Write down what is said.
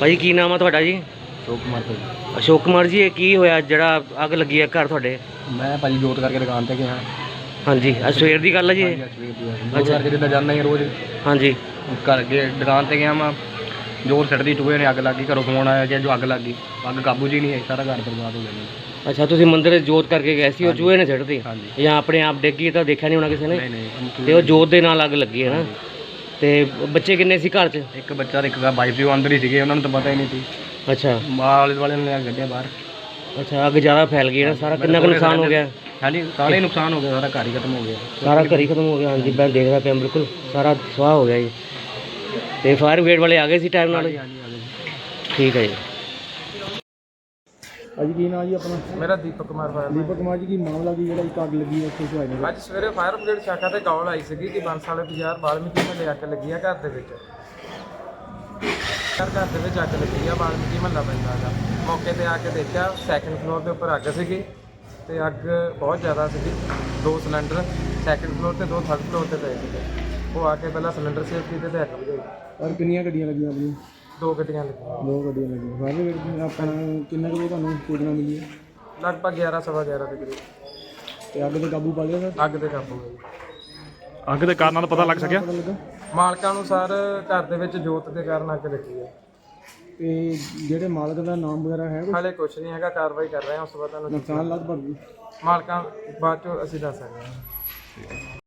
ਭਾਜੀ ਕੀ ਨਾਮ ਆ ਤੁਹਾਡਾ ਜੀ? ਸ਼ੋਕ ਕੁਮਾਰ ਭਾਜੀ। ਅਸ਼ੋਕ ਕੁਮਾਰ ਜੀ ਇਹ ਕੀ ਹੋਇਆ? ਜਿਹੜਾ ਅੱਗ ਲੱਗੀ ਹੈ ਘਰ ਤੁਹਾਡੇ? ਮੈਂ ਭਾਜੀ ਜੋਤ ਕਰਕੇ ਦੁਕਾਨ ਤੇ ਗਿਆ। ਹਾਂਜੀ ਅੱਜ ਸਵੇਰ ਦੀ ਗੱਲ ਹੈ ਜੀ ਇਹ? ਜੋਤ ਕਰਕੇ ਜਿੱਦਾਂ ਜਾਂਦਾ ਹੀ ਹਾਂ ਰੋਜ਼। ਹਾਂਜੀ। ਘਰ ਅੱਗੇ ਦੁਕਾਨ ਤੇ ਗਿਆ ਮੈਂ ਜੋਰ ਛੱਡਦੀ ਟੂਏ ਨੇ ਅੱਗ ਲੱਗ ਗਈ। ਘਰੋਂ ਫੋਨ ਆਇਆ ਕਿ ਜੋ ਅੱਗ ਲੱਗ ਗਈ। ਅੱਗ ਕਾਬੂ ਹੀ ਨਹੀਂ ਆਈ। ਸਾਰਾ ਘਰ ਬਰਬਾਦ ਹੋ ਗਿਆ ਜੀ। ਅੱਛਾ ਤੁਸੀਂ ਮੰਦਿਰ ਜੋਤ ਕਰਕੇ ਗਏ ਸੀ ਉਹ ਚੂਹੇ ਨੇ ਛੱਡਤੀ ਹਾਂਜੀ। ਜਾਂ ਆਪਣੇ ਆਪ ਡਿੱਗੀ ਤਾਂ ਦੇਖਿਆ ਨਹੀਂ ਹੋਣਾ ਕਿਸੇ ਨੇ? ਨਹੀਂ ਨਹੀਂ ਤੇ ਉਹ ਜੋਤ ਦੇ ਨਾਲ ਅੱਗ ਲੱਗੀ ਹੈ ਨਾ? ਤੇ ਬੱਚੇ ਕਿੰਨੇ ਸੀ ਘਰ 'ਚ? ਇੱਕ ਬੱਚਾ ਤੇ ਇੱਕ ਵਾਈਫ ਵੀ ਉਹ ਅੰਦਰ ਹੀ ਸੀਗੇ ਉਹਨਾਂ ਨੂੰ ਤਾਂ ਪਤਾ ਹੀ ਨਹੀਂ ਸੀ। ਅੱਛਾ। ਮਾਲ ਵਾਲੇ ਨੇ ਗੱਡੇ ਬਾਹਰ। ਅੱਛਾ ਅੱਗ ਜ਼ਿਆਦਾ ਫੈਲ ਗਈ ਨਾ ਸਾਰਾ ਕਿੰਨਾ ਕੁ ਨੁਕਸਾਨ ਹੋ ਗਿਆ? ਹਾਂਜੀ ਸਾਰੇ ਨੁਕਸਾਨ ਹੋ ਗਿਆ ਸਾਰਾ ਘਰ ਹੀ ਖਤਮ ਹੋ ਗਿਆ। ਸਾਰਾ ਘਰ ਹੀ ਖਤਮ ਹੋ ਗਿਆ ਹਾਂਜੀ ਮੈਂ ਦੇਖਦਾ ਪਿਆ ਬਿਲਕੁਲ ਸਾਰਾ ਸਵਾਹ ਹੋ ਗਿਆ ਜੀ। ਤੇ ਫਾਇਰ ਬ੍ਰਿਗੇਡ ਵਾਲੇ ਆ ਗਏ ਸੀ ਟਾਈਮ ਨਾਲ? ਹਾਂਜੀ ਹਾਂਜੀ ਠੀਕ ਹੈ ਜੀ। ਅੱਜ ਕੀ ਨਾਂ ਜੀ ਆਪਣਾ? ਮੇਰਾ ਦੀਪਕ ਕੁਮਾਰ ਫਾਇਰ ਦੀਪਕ ਕੁਮਾਰ ਜੀ ਕੀ ਮਾਮਲਾ ਕੀ ਜਿਹੜਾ ਇੱਕ ਅੱਗ ਲੱਗੀ ਹੈ ਇੱਥੇ ਸੁਹਾਈ ਨਗਰ ਅੱਜ ਸਵੇਰੇ ਫਾਇਰ ਬ੍ਰਿਗੇਡ ਸ਼ਾਖਾ ਤੇ ਕਾਲ ਆਈ ਸੀਗੀ ਕਿ ਬੰਸਾਲੇ ਬਾਜ਼ਾਰ ਬਾਲਮੀਕੀ ਮਹੱਲੇ ਅੱਗ ਲੱਗੀ ਆ ਘਰ ਦੇ ਵਿੱਚ। ਘਰ ਘਰ ਦੇ ਵਿੱਚ ਅੱਗ ਲੱਗੀ ਆ ਬਾਲਮੀਕੀ ਮਹੱਲਾ ਪੈਂਦਾ ਹੈਗਾ। ਮੌਕੇ ਤੇ ਆ ਕੇ ਦੇਖਿਆ ਸੈਕੰਡ ਫਲੋਰ ਦੇ ਉੱਪਰ ਅੱਗ ਸੀਗੀ ਤੇ ਅੱਗ ਬਹੁਤ ਜ਼ਿਆਦਾ ਸੀਗੀ। ਦੋ ਸਿਲੰਡਰ ਸੈਕੰਡ ਫਲੋਰ ਤੇ ਦੋ ਥਰਡ ਫਲੋਰ ਤੇ ਪਏ ਸੀਗੇ। ਉਹ ਆ ਕੇ ਪਹਿਲਾਂ ਸਿਲੰਡਰ ਸੇਵ ਕੀਤੇ ਤੇ ਅੱਗ ਬੁਝਾਈ। ਔਰ ਕਿੰਨੀਆਂ ਗੱਡੀਆਂ ਲੱਗੀਆਂ ਆਪਣੀਆਂ? ਦੋ ਗੱਡੀਆਂ ਲੱਗੀਆਂ। ਦੋ ਗੱਡੀਆਂ ਲੱਗੀਆਂ। ਫਾਇਰ ਬ੍ਰਿਗੇਡ ਆਪਣਾ ਕਿੰਨੇ ਕੁ ਵਜੇ ਤੁਹਾਨੂੰ ਸੂਚਨਾ ਮਿਲੀ ਹੈ ਲਗਭਗ 11 ਸਵਾ 11 ਦੇ ਕਰੀਬ। ਤੇ ਅੱਗ ਤੇ ਕਾਬੂ ਪਾ ਲਿਆ ਸਰ? ਅੱਗ ਤੇ ਕਾਬੂ ਹੋਈ ਅੱਗ ਦੇ ਕਾਰਨਾਂ ਦਾ ਪਤਾ ਲੱਗ ਸਕਿਆ? ਪਤਾ ਲੱਗਾ? ਮਾਲਕਾਂ ਅਨੁਸਾਰ ਘਰ ਦੇ ਵਿੱਚ ਜੋਤ ਦੇ ਕਾਰਨ ਅੱਗ ਲੱਗੀ ਹੈ ਤੇ ਜਿਹੜੇ ਮਾਲਕ ਦਾ ਨਾਮ ਵਗੈਰਾ ਹੈ ਕੋਈ? ਹਾਲੇ ਕੁਝ ਨਹੀਂ ਹੈਗਾ ਕਾਰਵਾਈ ਕਰ ਰਹੇ ਹਾਂ ਉਸ ਤੋਂ ਬਾਅਦ ਤੁਹਾਨੂੰ ਨੁਕਸਾਨ ਲਗਭਗ ਜੀ ਮਾਲਕਾਂ ਬਾਅਦ ਚੋਂ ਅਸੀਂ ਦੱਸ ਸਕਦੇ ਹਾਂ।